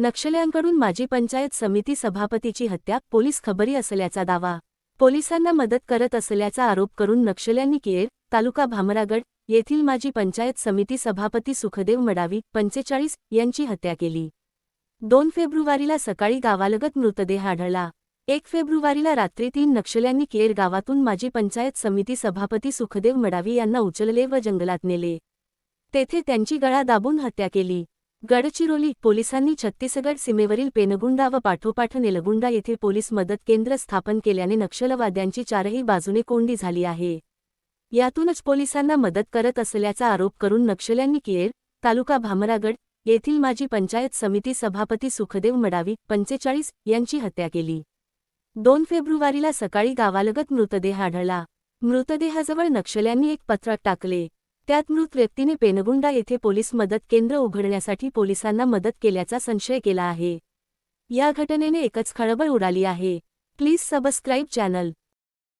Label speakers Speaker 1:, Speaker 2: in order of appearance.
Speaker 1: नक्षल्यांकडून माजी पंचायत समिती सभापतीची हत्या पोलीस खबरी असल्याचा दावा. पोलिसांना मदत करत असल्याचा आरोप करून नक्षल्यांनी केर तालुका भामरागड येथील माजी पंचायत समिती सभापती सुखदेव मडावी पंचेचाळीस यांची हत्या केली. दोन फेब्रुवारीला सकाळी गावालगत मृतदेह आढळला. एक फेब्रुवारीला रात्री तीन नक्षल्यांनी केर गावातून माजी पंचायत समिती सभापती सुखदेव मडावी यांना उचलले व जंगलात नेले. तेथे त्यांची गळा दाबून हत्या केली. गडचिरोली पोलिसांनी छत्तीसगड सीमेवरील पेनगुंडा व पाठोपाठ नेलगुंडा येथे पोलीस मदत केंद्र स्थापन केल्याने नक्षलवाद्यांची चारही बाजूने कोंडी झाली आहे. यातूनच पोलिसांना मदत करत असल्याचा आरोप करून नक्षल्यांनी केर तालुका भामरागड येथील माजी पंचायत समिती सभापती सुखदेव मडावी पंचेचाळीस यांची हत्या केली. दोन फेब्रुवारीला सकाळी गावालगत मृतदेह आढळला. मृतदेहाजवळ नक्षल्यांनी एक पत्रक टाकले. त्यात मृत व्यक्तीने पेनगुंडा येथे पोलीस मदत केंद्र उघडण्यासाठी पोलिसांना मदत केल्याचा संशय केला आहे. या घटनेने एकच खळबळ उडाली आहे. Please subscribe channel.